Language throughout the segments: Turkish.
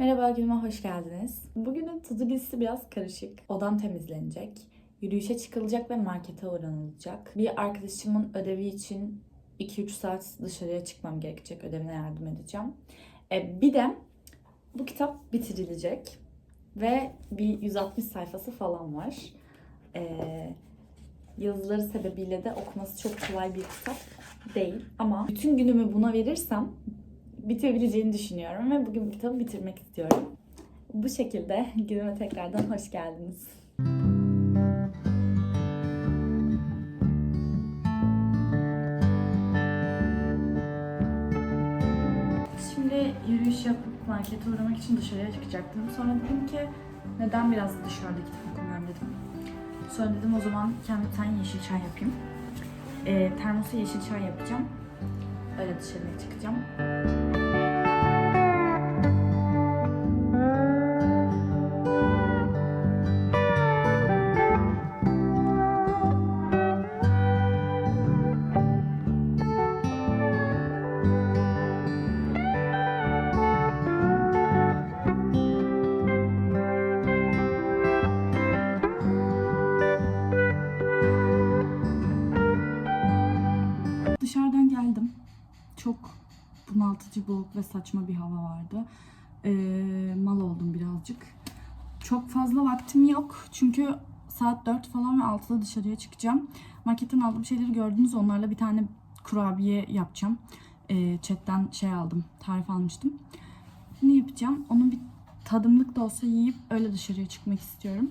Merhaba günüme hoş geldiniz. Bugünün to-do listi biraz karışık. Odam temizlenecek, yürüyüşe çıkılacak ve markete uğranılacak. Bir arkadaşımın ödevi için 2-3 saat dışarıya çıkmam gerekecek. Ödevine yardım edeceğim. E, bir de bu kitap bitirilecek ve bir 160 sayfası falan var. E, yazıları sebebiyle de okuması çok kolay bir kitap değil. Ama bütün günümü buna verirsem bitebileceğini düşünüyorum ve bugün bu kitabı bitirmek istiyorum. Bu şekilde günüme tekrardan hoş geldiniz. Şimdi yürüyüş yapıp markete uğramak için dışarıya çıkacaktım. Sonra dedim ki neden biraz dışarıda kitap okumuyorum dedim. Sonra dedim o zaman tane yeşil çay yapayım. Ee, termosa yeşil çay yapacağım. Öyle dışarıya çıkacağım. Çok bunaltıcı, boğuk ve saçma bir hava vardı. Ee, mal oldum birazcık. Çok fazla vaktim yok. Çünkü saat 4 falan ve 6'da dışarıya çıkacağım. Marketten aldığım şeyleri gördünüz. Onlarla bir tane kurabiye yapacağım. Ee, chatten şey aldım. Tarif almıştım. Ne yapacağım? Onu bir tadımlık da olsa yiyip öyle dışarıya çıkmak istiyorum.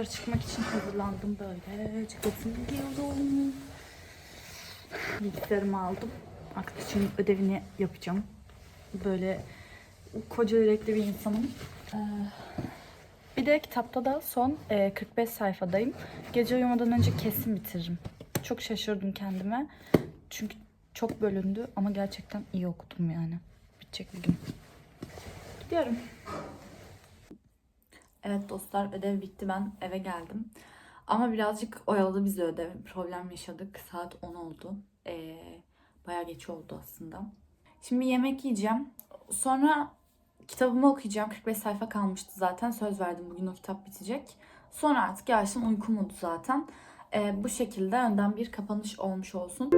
Dışarı çıkmak için hazırlandım böyle. Ceketimi giyiyorum. Bilgisayarımı aldım. Arkadaşımın ödevini yapacağım. Böyle koca yürekli bir insanım. Ee, bir de kitapta da son e, 45 sayfadayım. Gece uyumadan önce kesin bitiririm. Çok şaşırdım kendime. Çünkü çok bölündü ama gerçekten iyi okudum yani. Bitecek bir. Gidiyorum. Evet dostlar ödev bitti ben eve geldim. Ama birazcık oyaladı bizi ödev. Problem yaşadık. Saat 10 oldu. Ee, bayağı geç oldu aslında. Şimdi yemek yiyeceğim. Sonra kitabımı okuyacağım. 45 sayfa kalmıştı zaten. Söz verdim bugün o kitap bitecek. Sonra artık yavaştan uykum oldu zaten. Ee, bu şekilde önden bir kapanış olmuş olsun.